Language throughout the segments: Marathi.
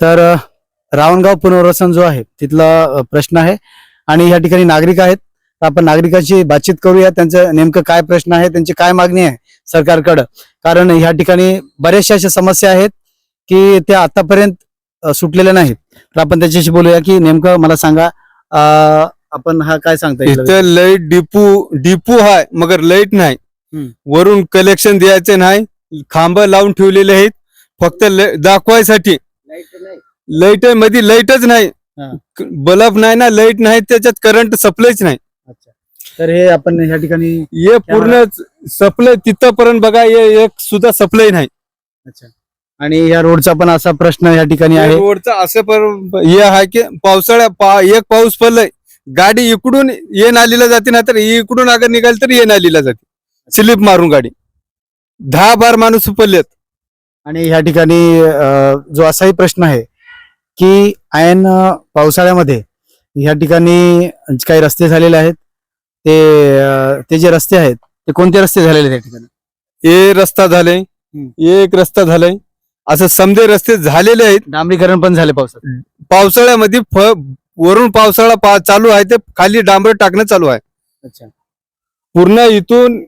तर रावणगाव पुनर्वसन जो आहे तिथला प्रश्न आहे. आणि या ठिकाणी नागरिक आहेत. तर आपण नागरिकांशी बातचीत करूया. त्यांचं नेमकं काय प्रश्न आहे त्यांची काय मागणी आहे सरकारकडं. कारण ह्या ठिकाणी बऱ्याचशा अशा समस्या आहेत की त्या आतापर्यंत सुटलेल्या नाहीत. तर आपण त्याच्याशी बोलूया की नेमकं मला सांगा आपण हा काय सांगता इथं लाइट डिपू डिपू आहे मगर लाइट नाही. वरून कलेक्शन द्यायचे नाही. खांब लावून ठेवलेले आहेत. फक्त दाखवायसाठी. लाइटमध्ये लाईटच नाही. बल्ब नाही ना लाइट नाही त्याच्यात करंट सप्लायच नाही. अच्छा. तर हे आपण ह्या ठिकाणी हे पूर्ण सप्लाय तिथपर्यंत बघा हे एक सुद्धा सप्लाय नाही. अच्छा. आणि या रोडचा पण असा प्रश्न या ठिकाणी आहे. रोडचं असं पर हे आहे की पावसाळ्या पा एक पाऊस पडलाय. गाडी इकडून ये नालीला जाते ना तर इकडून अगर निघाली तर ये नालीला जाते. स्लिप मारून गाडी. दहा बार माणूस पडलेत. आणि ह्या ठिकाणी जो असाही प्रश्न आहे की ऐन पावसाळ्यामध्ये ह्या ठिकाणी काही रस्ते झालेले आहेत ते ते जे रस्ते आहेत ते कोणते रस्ते झालेले आहेत या ठिकाणी? हे रस्ता झालाय एक रस्ता झालाय असं समजे रस्ते झालेले आहेत. डांबरीकरण पण झाले पावसात. पावसाळ्यामध्ये फ वरून पावसाळा पा- चालू आहे ते खाली डांबर टाकणं चालू आहे. अच्छा. पूर्ण इथून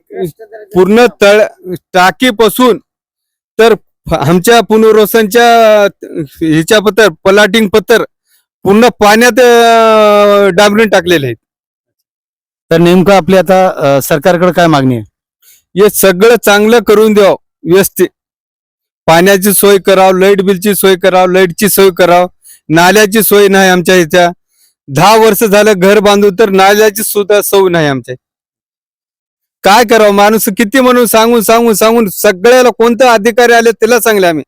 पूर्ण तळ टाकीपासून तर आमच्या पुनर्वसनच्या ह्याच्या पत्तर पलाटिंग पत्तर पूर्ण पाण्यात डांबरीन टाकलेले आहेत. तर नेमकं आपली आता सरकारकडे काय मागणी आहे? हे सगळं चांगलं करून द्यावं व्यवस्थित. पाण्याची सोय करावं लाइट बिलची सोय करावं लाईटची सोय करावं. नाल्याची सोय नाही आमच्या इथं. दहा वर्ष झालं घर बांधून तर नाल्याची सुद्धा सोय नाही आमच्या काय करावं? माणूस किती म्हणून सांगून सांगून सांगून सगळ्याला कोणते अधिकारी आले त्याला सांगले आम्ही.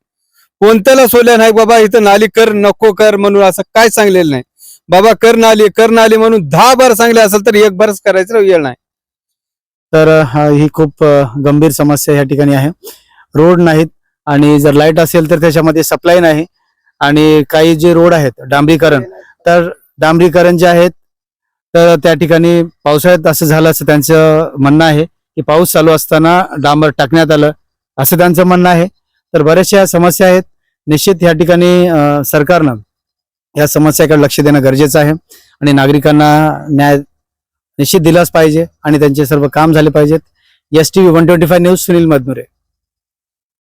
कोणत्याला सोल्या नाही बाबा इथं नाली कर नको कर म्हणून असं काय सांगलेलं नाही. बाबा कर नाली कर नाली म्हणून दहा बार सांगले असेल तर एक बारच करायचं वेळ नाही. तर हा- ही खूप अ, गंभीर समस्या या ठिकाणी आहे. रोड नाहीत आणि जर लाइट असेल तर त्याच्यामध्ये सप्लाय नाही. आणि काही जे रोड आहेत डांबरीकरण तर डांबरीकरण जे आहेत तर त्या ठिकाणी पावसाळ्यात असं झालं असं त्यांचं म्हणणं आहे की पाऊस चालू असताना डांबर टाकण्यात आलं असं त्यांचं म्हणणं आहे. तर बऱ्याचशा समस्या आहेत. निश्चित या ठिकाणी सरकारनं या समस्याकडे लक्ष देणं गरजेचं आहे आणि नागरिकांना न्याय निश्चित दिलाच पाहिजे आणि त्यांचे सर्व काम झाले पाहिजेत. S T V one twenty five news Sunil Madhanure